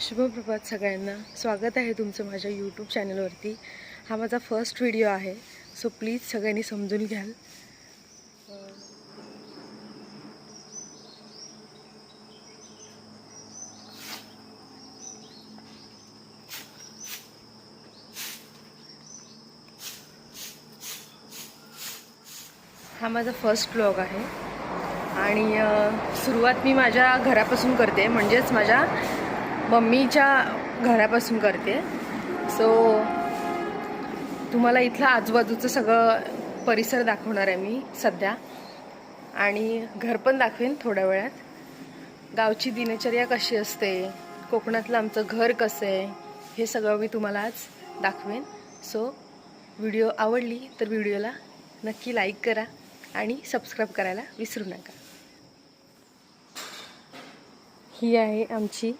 शुभप्रभात सगळ्यांना. स्वागत आहे तुमचं माझ्या यूट्यूब चॅनलवरती हा माझा फर्स्ट व्हिडिओ आहे. सो प्लीज सगळ्यांनी समजून घ्याल. हा माझा फर्स्ट ब्लॉग आहे. आणि सुरुवात मी माझ्या घरापासून करते. म्हणजेच माझ्या मम्मीच्या घरापासून करते. सो तुम्हाला इथलं आजूबाजूचं सगळं परिसर दाखवणार आहे मी सध्या. आणि घर पण दाखवेन थोड्या वेळात. गावची दिनचर्या कशी असते? कोकणातलं आमचं घर कसं आहे? हे सगळं मी तुम्हाला आज दाखवेन. सो व्हिडिओ आवडली तर व्हिडिओला नक्की लाईक करा आणि सबस्क्राईब करायला विसरू नका. ही आहे आमची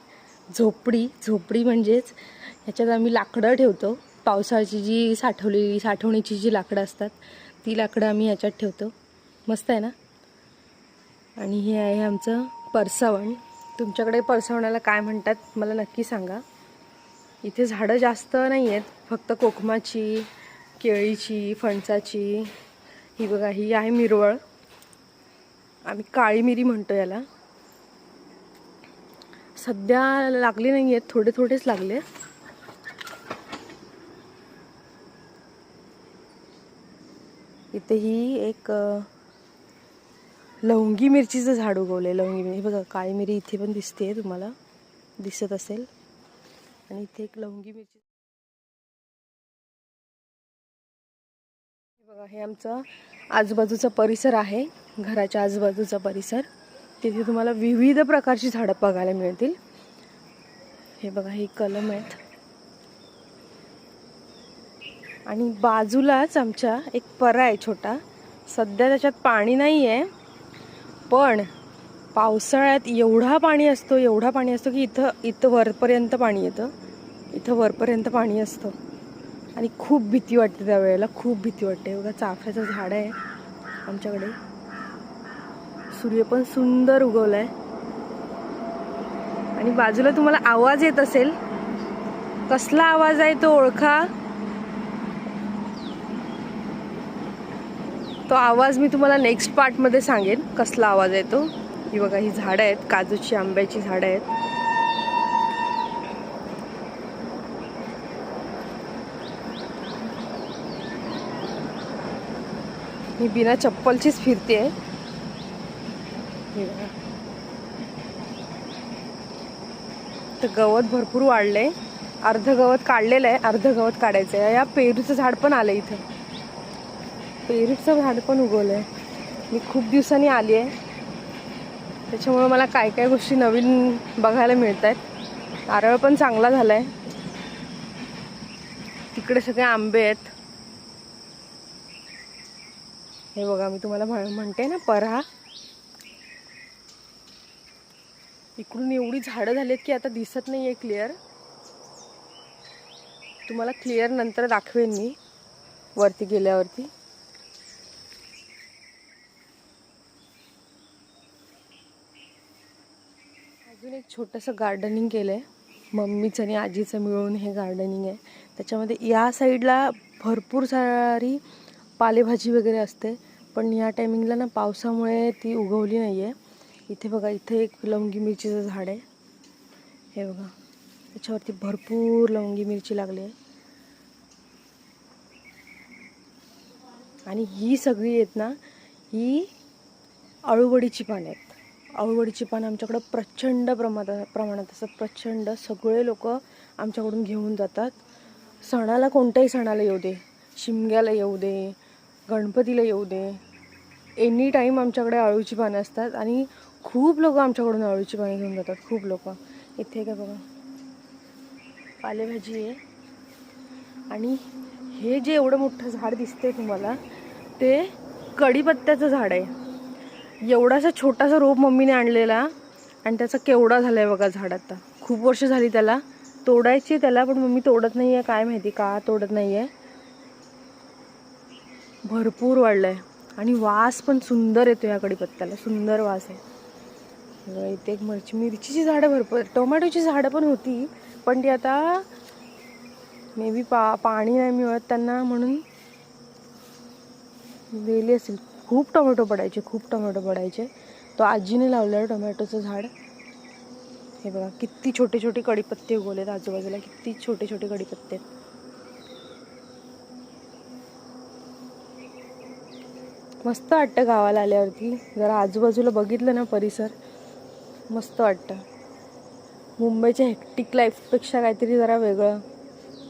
झोपडी झोपडी म्हणजेच ह्याच्यात आम्ही लाकडं ठेवतो. पावसाळ्याची जी साठवलेली साठवणीची जी लाकडं असतात ती लाकडं आम्ही ह्याच्यात ठेवतो. मस्त आहे ना? आणि हे आहे आमचं परसावण. तुमच्याकडे परसावणाला काय म्हणतात मला नक्की सांगा. इथे झाडं जास्त नाही आहेत फक्त कोकमाची केळीची फणसाची. ही बघा ही आहे मिरवळ. आम्ही काळी मिरी म्हणतो याला. सध्या लागले नाही आहेत थोडे थोडेच लागले. इथे ही एक लवंगी मिरचीचं झाड उगवलंय. लवंगी मिरची बघा काळी मिरी इथे पण दिसते तुम्हाला. दिसत असेल. आणि इथे एक लवंगी मिरची बघा हे आमचं आजूबाजूचा परिसर आहे. घराच्या आजूबाजूचा परिसर. तिथे तुम्हाला विविध प्रकारची झाडं बघायला मिळतील. हे बघा हे कलम आहेत. आणि बाजूलाच आमच्या एक परा आहे छोटा. सध्या त्याच्यात पाणी नाही आहे पण पावसाळ्यात एवढा पाणी असतो एवढा पाणी असतो की इथं इथं वरपर्यंत पाणी येतं. इथं वरपर्यंत पाणी असतं. आणि खूप भीती वाटते त्यावेळेला खूप भीती वाटते. बघा चाफ्याचं झाड आहे आमच्याकडे. सूर्य पण सुंदर उगवलाय. आणि बाजूला तुम्हाला आवाज येत असेल कसला आवाज आहे तो ओळखा. तो आवाज मी तुम्हाला नेक्स्ट पार्टमध्ये सांगेन कसला आवाज आहे तो. ही बघा ही झाडं आहेत काजूची आंब्याची झाडं आहेत. मी बिना चप्पलचीच फिरते आहे तर गवत भरपूर वाढलंय. अर्ध गवत काढलेलं आहे अर्ध गवत काढायचं आहे. या पेरूचं झाड पण आलं इथं. पेरूचं झाड पण उगवलं आहे मी खूप दिवसांनी आली आहे. त्याच्यामुळे मला काय काय गोष्टी नवीन बघायला मिळत आहेत नारळ पण चांगला झालाय. तिकडे सगळे आंबे आहेत. हे बघा मी तुम्हाला म्हणते ना परा इकडून एवढी झाडं झालीत की आता दिसत नाही आहे क्लिअर तुम्हाला क्लिअर नंतर दाखवेन मी वरती गेल्यावरती. अजून एक छोटंसं गार्डनिंग केलं आहे मम्मीचं आणि आजीचं मिळून हे गार्डनिंग आहे. त्याच्यामध्ये या साईडला भरपूर सारी पालेभाजी वगैरे असते पण या टायमिंगला ना पावसामुळे ती उगवली नाही आहे इथे बघा इथे एक लवंगी मिरचीचं झाड आहे. हे बघा त्याच्यावरती भरपूर लवंगी मिरची लागली आहे. आणि ही सगळी आहेत ना ही अळूवडीची पानं आहेत. अळूवडीची पानं आमच्याकडं प्रचंड प्रमाणात प्रमाणात असतात. प्रचंड सगळे लोक आमच्याकडून घेऊन जातात. सणाला कोणत्याही सणाला येऊ दे. शिमग्याला येऊ दे गणपतीला येऊ दे. एनी टाईम आमच्याकडे अळूची पानं असतात. आणि खूप लोक आमच्याकडून आळूची पाणी घेऊन जातात खूप लोक. इथे काय बघा. पालेभाजी आहे. आणि हे जे एवढं मोठं झाड दिसतंय तुम्हाला ते कढीपत्त्याचं झाड आहे. एवढासा छोटासा रोप मम्मीने आणलेला आणि त्याचा केवढा आहे बघा झाड आता. खूप वर्ष झाली त्याला. तोडायची आहे त्याला पण मम्मी तोडत नाही आहे काय माहिती का तोडत नाही आहे भरपूर वाढलं आहे आणि वास पण सुंदर येतो या कढीपत्त्याला. सुंदर वास आहे. इथे एक मिरची मिरचीची झाडं भरपूर टोमॅटोची झाडं पण होती पण ती आता मे बी पा पाणी नाही मिळत त्यांना म्हणून गेली असेल. खूप टोमॅटो पडायचे खूप टोमॅटो पडायचे. तो आजीने लावलेलं टोमॅटोचं झाड. हे बघा किती छोटे छोटे कडीपत्ते उगवलेत आजूबाजूला किती छोटे छोटे कडीपत्ते मस्त वाटतं गावाला आल्यावरती. जरा आजूबाजूला बघितलं ना परिसर. मस्त वाटतं. मुंबईच्या हेक्टिक लाईफपेक्षा काहीतरी जरा वेगळं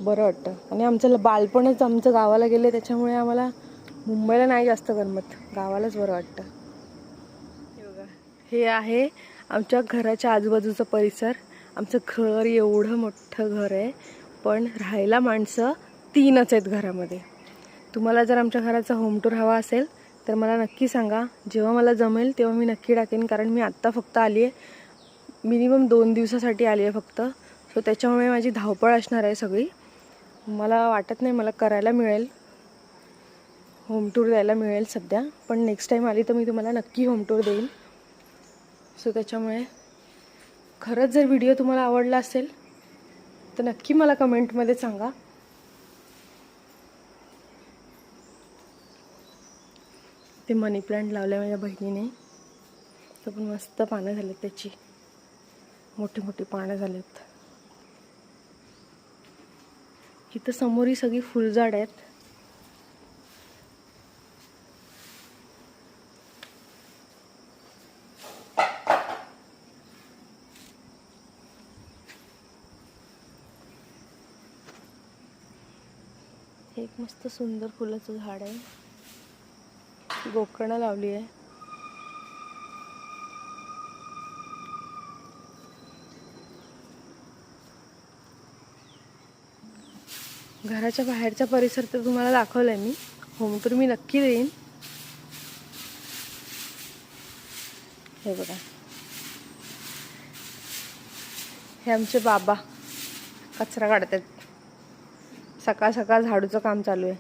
बरं वाटतं. आणि आमचं बालपणच आमचं गावाला गेले त्याच्यामुळे आम्हाला मुंबईला नाही जास्त गरमत गावालाच बरं वाटतं. हे बघा हे आहे आमच्या घराच्या आजूबाजूचं परिसर. आमचं घर एवढं मोठं घर आहे पण राहायला माणसं तीनच आहेत घरामध्ये. तुम्हाला जर आमच्या घराचा होम टूर हवा असेल तर मला नक्की सांगा जेव्हा मला जमेल तेव्हा मी नक्की टाकेन कारण मी आत्ता फक्त आली आहे. मिनिमम दोन दिवसासाठी आली आहे फक्त. सो त्याच्यामुळे माझी धावपळ असणार आहे सगळी. मला वाटत नाही मला करायला मिळेल. होम टूर द्यायला मिळेल सध्या. पण नेक्स्ट टाईम आली तर मी तुम्हाला नक्की होम टूर देईन. सो त्याच्यामुळे खरंच जर व्हिडिओ तुम्हाला आवडला असेल तर नक्की मला कमेंटमध्ये सांगा. ते मनी प्लांट लावलं माझ्या बहिणीने. तर पण मस्त पानं झालेत त्याची. मोठी मोठी पानं झालेत. इथं समोर ही सगळी फुलझाड आहेत. एक मस्त सुंदर फुलाचं झाड आहे. गोकर्ण लावली आहे. घराच्या बाहेरचा परिसर तर तुम्हाला दाखवलाय मी. होम टूर मी नक्की देईन. हे बघा. हे आमचे बाबा कचरा काढतात सकाळ सकाळ झाडूचं काम चालू आहे.